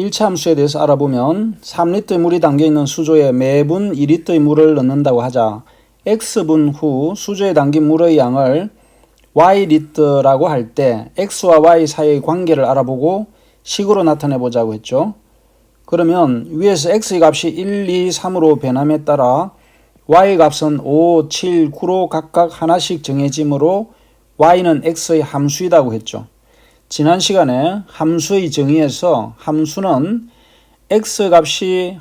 1차 함수에 대해서 알아보면 3리터의 물이 담겨 있는 수조에 매분 2리터의 물을 넣는다고 하자 x분 후 수조에 담긴 물의 양을 y리터라고 할 때 x와 y 사이의 관계를 알아보고 식으로 나타내 보자고 했죠. 그러면 위에서 x의 값이 1, 2, 3으로 변함에 따라 y 값은 5, 7, 9로 각각 하나씩 정해지므로 y는 x의 함수이다고 했죠. 지난 시간에 함수의 정의에서 함수는 x 값이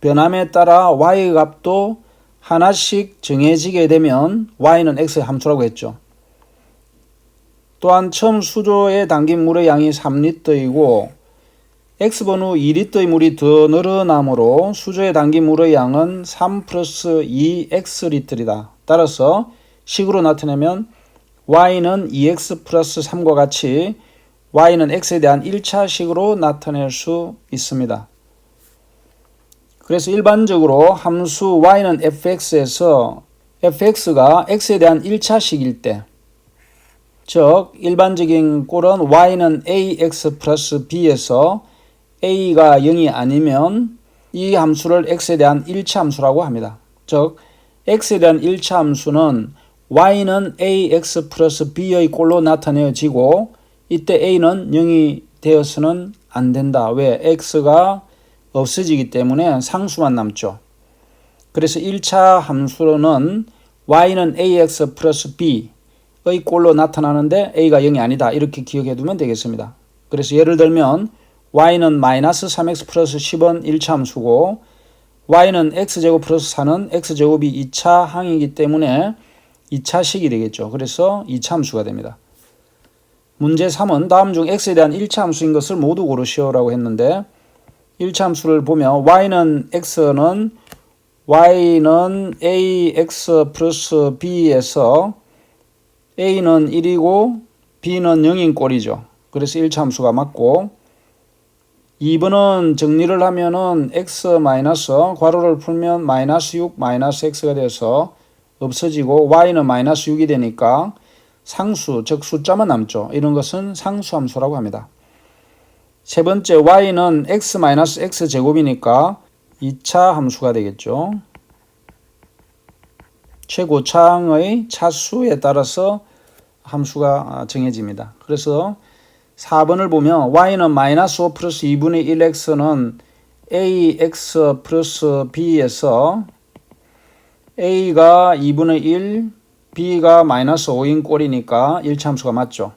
변함에 따라 y 값도 하나씩 정해지게 되면 y는 x의 함수라고 했죠. 또한 처음 수조에 담긴 물의 양이 3리터이고 x번호 2리터의 물이 더 늘어나므로 수조에 담긴 물의 양은 3 플러스 2x리터이다. 따라서 식으로 나타내면 y는 2x 플러스 3과 같이 y는 x에 대한 1차식으로 나타낼 수 있습니다. 그래서 일반적으로 함수 y는 fx에서 fx가 x에 대한 1차식일 때, 즉 일반적인 꼴은 y는 ax 플러스 b에서 a가 0이 아니면 이 함수를 x에 대한 1차 함수라고 합니다. 즉 x에 대한 1차 함수는 y는 ax 플러스 b의 꼴로 나타내어지고 이때 a는 0이 되어서는 안 된다. 왜? x가 없어지기 때문에 상수만 남죠. 그래서 1차 함수로는 y는 ax 플러스 b의 꼴로 나타나는데 a가 0이 아니다. 이렇게 기억해 두면 되겠습니다. 그래서 예를 들면 y는 마이너스 3x 플러스 10은 1차 함수고 y는 x제곱 플러스 4는 x제곱이 2차 항이기 때문에 2차식이 되겠죠. 그래서 2차 함수가 됩니다. 문제 3은 다음 중 x에 대한 1차 함수인 것을 모두 고르시오라고 했는데 1차 함수를 보면 y는 x는 y는 ax 플러스 b에서 a는 1이고 b는 0인 꼴이죠. 그래서 1차 함수가 맞고 2번은 정리를 하면은 x 마이너스 괄호를 풀면 마이너스 6 마이너스 x가 돼서 없어지고 y는 마이너스 6이 되니까 상수, 즉 숫자만 남죠. 이런 것은 상수함수라고 합니다. 세 번째 y는 x 마이너스 x 제곱이니까 2차 함수가 되겠죠. 최고차항의 차수에 따라서 함수가 정해집니다. 그래서 4번을 보면 y는 마이너스 5 플러스 2분의 1x는 ax 플러스 b에서 a가 2분의 1, b가 마이너스 5인 꼴이니까 1참수가 맞죠.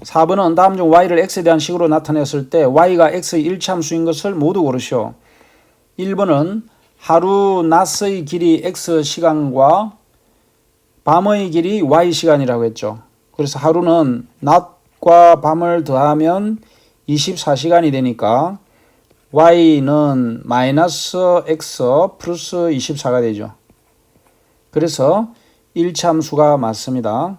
4번은 다음 중 y를 x에 대한 식으로 나타냈을 때 y가 x의 1참수인 것을 모두 고르시오. 1번은 하루 낮의 길이 x 시간과 밤의 길이 y 시간이라고 했죠. 그래서 하루는 낮과 밤을 더하면 24시간이 되니까 y는 마이너스 x 플러스 24가 되죠. 그래서 1참수가 맞습니다.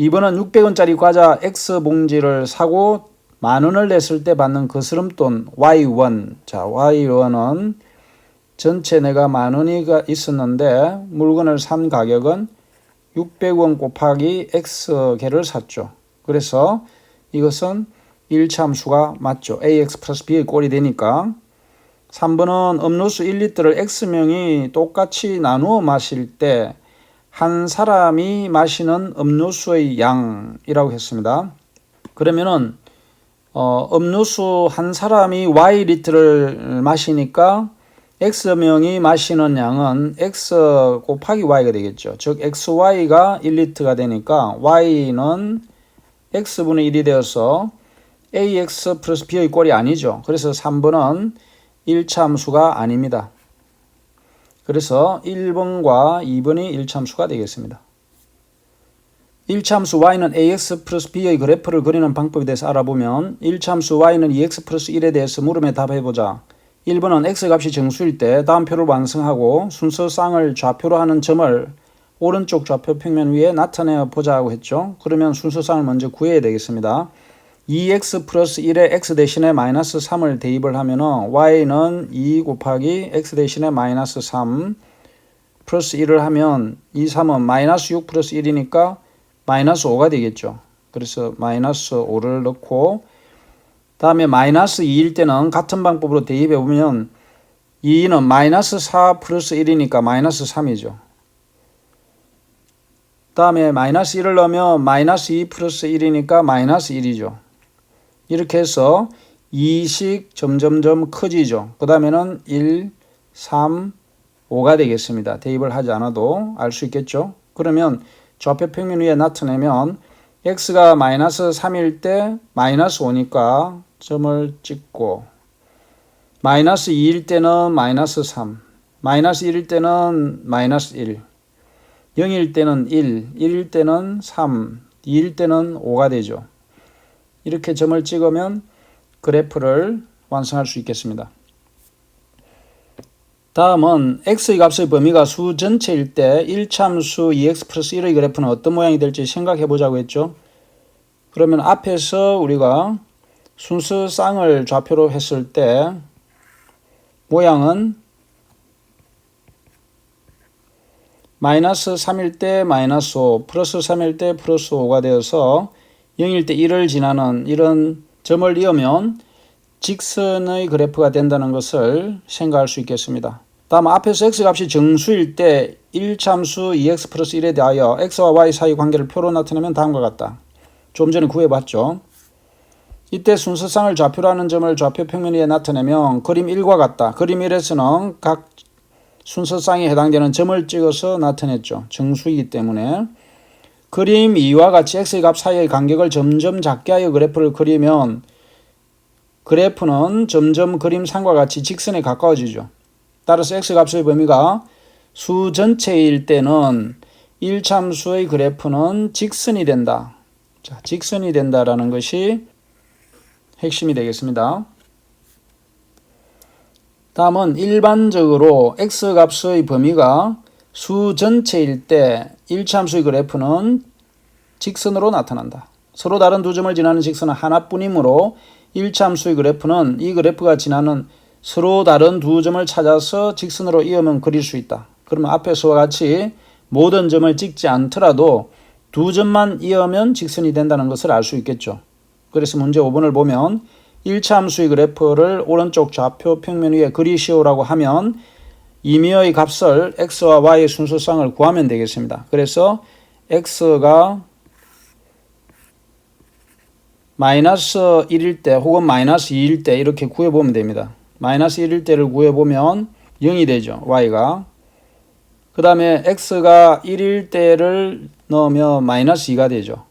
2번은 600원짜리 과자 X 봉지를 사고 만 원을 냈을 때 받는 거스름돈 Y1. 자, Y1은 전체 내가 만 원이 있었는데 물건을 산 가격은 600원 곱하기 X개를 샀죠. 그래서 이것은 1참수가 맞죠. AX 플러스 B의 꼴이 되니까 3번은 음료수 1리터를 X명이 똑같이 나누어 마실 때 한 사람이 마시는 음료수의 양이라고 했습니다. 그러면은 어, 음료수 한 사람이 Y리터를 마시니까 X명이 마시는 양은 X 곱하기 Y가 되겠죠. 즉 XY가 1리터가 되니까 Y는 X분의 1이 되어서 AX 플러스 B의 꼴이 아니죠. 그래서 3번은 1차 함수가 아닙니다. 그래서 1번과 2번이 1차 함수가 되겠습니다. 1차 함수 y는 ax 플러스 b의 그래프를 그리는 방법에 대해서 알아보면 1차 함수 y는 2x 플러스 1에 대해서 물음에 답해보자. 1번은 x 값이 정수일 때 다음 표를 완성하고 순서 쌍을 좌표로 하는 점을 오른쪽 좌표 평면 위에 나타내 보자고 했죠. 그러면 순서쌍을 먼저 구해야 되겠습니다. 2x 플러스 1에 x 대신에 마이너스 3을 대입을 하면 y는 2 곱하기 x 대신에 마이너스 3 플러스 1을 하면 2, 3은 마이너스 6 플러스 1이니까 마이너스 5가 되겠죠. 그래서 마이너스 5를 넣고 다음에 마이너스 2일 때는 같은 방법으로 대입해 보면 2는 마이너스 4 플러스 1이니까 마이너스 3이죠. 다음에 마이너스 1을 넣으면 마이너스 2 플러스 1이니까 마이너스 1이죠. 이렇게 해서 2씩 점점점 커지죠. 그 다음에는 1, 3, 5가 되겠습니다. 대입을 하지 않아도 알 수 있겠죠. 그러면 좌표 평면 위에 나타내면 x가 마이너스 3일 때 마이너스 5니까 점을 찍고 마이너스 2일 때는 마이너스 3 마이너스 1일 때는 마이너스 1 0일 때는 1 1일 때는 3 2일 때는 5가 되죠. 이렇게 점을 찍으면 그래프를 완성할 수 있겠습니다. 다음은 x의 값의 범위가 수 전체일 때 1참수 2x 플러스 1의 그래프는 어떤 모양이 될지 생각해 보자고 했죠. 그러면 앞에서 우리가 순수 쌍을 좌표로 했을 때 모양은 마이너스 3일 때 마이너스 5, 플러스 3일 때 플러스 5가 되어서 0일 때 1을 지나는 이런 점을 이으면 직선의 그래프가 된다는 것을 생각할 수 있겠습니다. 다음 앞에서 x값이 정수일 때 1참수 2x 플러스 1에 대하여 x와 y 사이 관계를 표로 나타내면 다음과 같다. 좀 전에 구해봤죠. 이때 순서상을 좌표로 하는 점을 좌표 평면 위에 나타내면 그림 1과 같다. 그림 1에서는 각 순서상에 해당되는 점을 찍어서 나타냈죠. 정수이기 때문에. 그림 2와 같이 x의 값 사이의 간격을 점점 작게 하여 그래프를 그리면 그래프는 점점 그림 3과 같이 직선에 가까워지죠. 따라서 x값의 범위가 수 전체일 때는 1참수의 그래프는 직선이 된다. 자, 직선이 된다라는 것이 핵심이 되겠습니다. 다음은 일반적으로 x값의 범위가 수 전체일 때 1참수의 그래프는 직선으로 나타난다. 서로 다른 두 점을 지나는 직선은 하나뿐이므로 1참수의 그래프는 이 그래프가 지나는 서로 다른 두 점을 찾아서 직선으로 이으면 그릴 수 있다. 그러면 앞에서와 같이 모든 점을 찍지 않더라도 두 점만 이으면 직선이 된다는 것을 알 수 있겠죠. 그래서 문제 5번을 보면 1참수의 그래프를 오른쪽 좌표 평면 위에 그리시오라고 하면 이미의 값을 x와 y의 순서상을 구하면 되겠습니다. 그래서 x가 마이너스 1일 때 혹은 마이너스 2일 때 이렇게 구해보면 됩니다. 마이너스 1일 때를 구해보면 0이 되죠. y가. 그 다음에 x가 1일 때를 넣으면 마이너스 2가 되죠.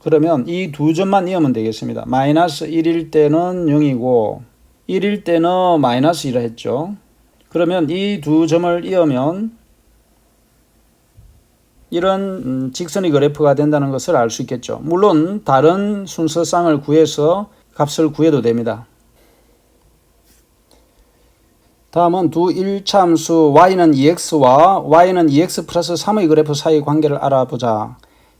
그러면 이 두 점만 이으면 되겠습니다. 마이너스 1일 때는 0이고 1일 때는 마이너스 1을 했죠. 그러면 이 두 점을 이으면 이런 음, 직선의 그래프가 된다는 것을 알 수 있겠죠. 물론 다른 순서상을 구해서 값을 구해도 됩니다. 다음은 두 1참수 y는 2x와 y는 2x 플러스 3의 그래프 사이 관계를 알아보자.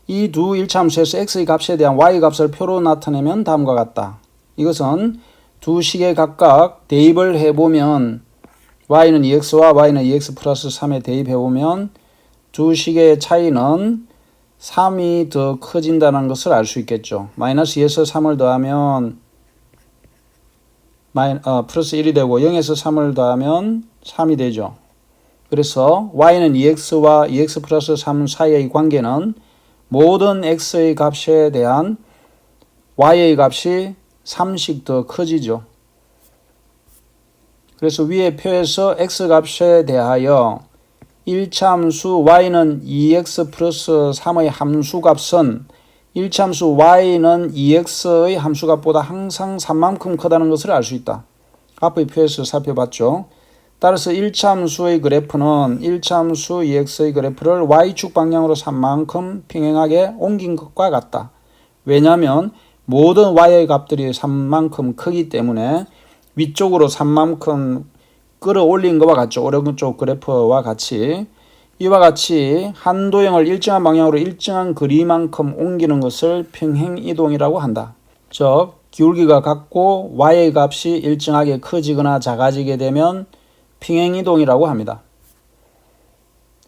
이두 1참수에서 x의 값에 대한 y 값을 표로 나타내면 다음과 같다. 이것은 두 식에 각각 대입을 해보면 y는 2x와 y는 2x 플러스 3에 대입해보면 두 식의 차이는 3이 더 커진다는 것을 알 수 있겠죠. 마이너스 2에서 3을 더하면 마이, 어, 플러스 1이 되고 0에서 3을 더하면 3이 되죠. 그래서 y는 2x와 2x 플러스 3 사이의 관계는 모든 x의 값에 대한 y의 값이 3씩 더 커지죠. 그래서 위의 표에서 x 값에 대하여 1참수 y는 2x 플러스 3의 함수값은 1참수 y는 2x의 함수값보다 항상 3만큼 크다는 것을 알 수 있다. 앞의 표에서 살펴봤죠. 따라서 1참수의 그래프는 1참수 2x의 그래프를 y축 방향으로 3만큼 평행하게 옮긴 것과 같다. 왜냐하면 모든 y의 값들이 3만큼 크기 때문에 위쪽으로 3만큼 끌어올린 것과 같죠. 오른쪽 그래프와 같이 이와 같이 한 도형을 일정한 방향으로 일정한 거리만큼 옮기는 것을 평행 이동이라고 한다. 즉 기울기가 같고 y의 값이 일정하게 커지거나 작아지게 되면 평행 이동이라고 합니다.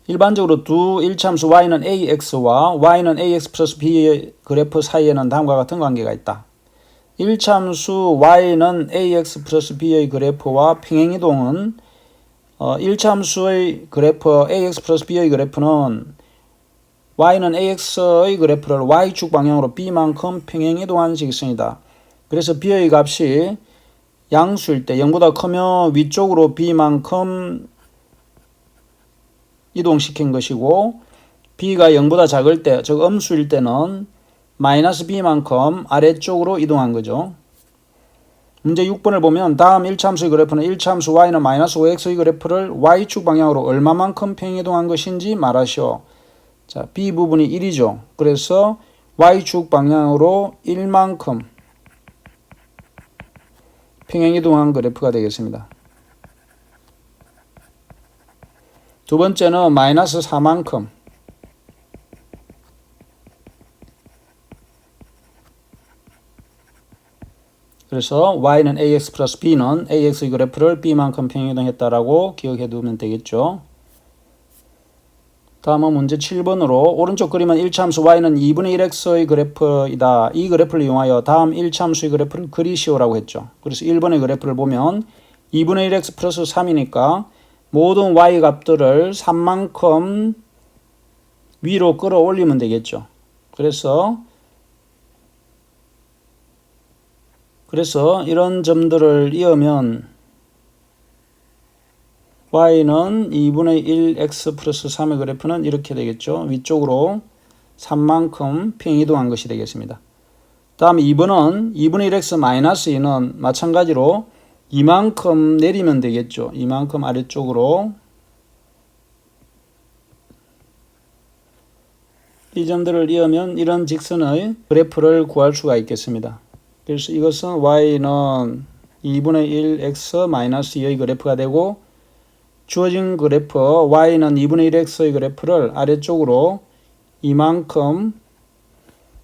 일반적으로 두 일참수 y는 ax와 y는 ax 플러스 b의 그래프 사이에는 다음과 같은 관계가 있다. 1참수 y는 ax 플러스 b의 그래프와 평행이동은 어, 1참수의 그래프 ax 플러스 b의 그래프는 y는 ax의 그래프를 y축 방향으로 b만큼 평행이동한 직선이다. 그래서 b의 값이 양수일 때 0보다 크면 위쪽으로 b만큼 이동시킨 것이고 b가 0보다 작을 때, 즉 음수일 때는 마이너스 b만큼 아래쪽으로 이동한 거죠. 문제 6번을 보면 다음 1참수의 그래프는 1참수 y는 마이너스 5x의 그래프를 y축 방향으로 얼마만큼 평이동한 것인지 말하시오. 자, b 부분이 1이죠. 그래서 y축 방향으로 1만큼 평행이동한 그래프가 되겠습니다. 두 번째는 마이너스 4만큼 그래서 y는 ax 플러스 b는 ax의 그래프를 b만큼 평행이동했다라고 기억해 두면 되겠죠. 다음은 문제 7번으로 오른쪽 그림은 1참수 y는 2분의 1x의 그래프이다. 이 그래프를 이용하여 다음 1참수의 그래프를 그리시오라고 했죠. 그래서 1번의 그래프를 보면 2분의 1x 플러스 3이니까 모든 y 값들을 3만큼 위로 끌어올리면 되겠죠. 그래서 그래서 이런 점들을 이으면 y는 2분의 1x 플러스 3의 그래프는 이렇게 되겠죠. 위쪽으로 3만큼 평이동한 것이 되겠습니다. 다음 2번은 2분의 1x 마이너스 2는 마찬가지로 이만큼 내리면 되겠죠. 이만큼 아래쪽으로 이 점들을 이으면 이런 직선의 그래프를 구할 수가 있겠습니다. 그래서 이것은 y는 2분의 1x 마이너스 2의 그래프가 되고 주어진 그래프 y는 2분의 1x의 그래프를 아래쪽으로 이만큼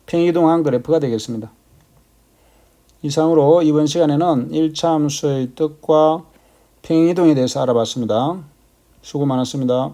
평이동한 그래프가 되겠습니다. 이상으로 이번 시간에는 1차 함수의 뜻과 평이동에 대해서 알아봤습니다. 수고 많았습니다.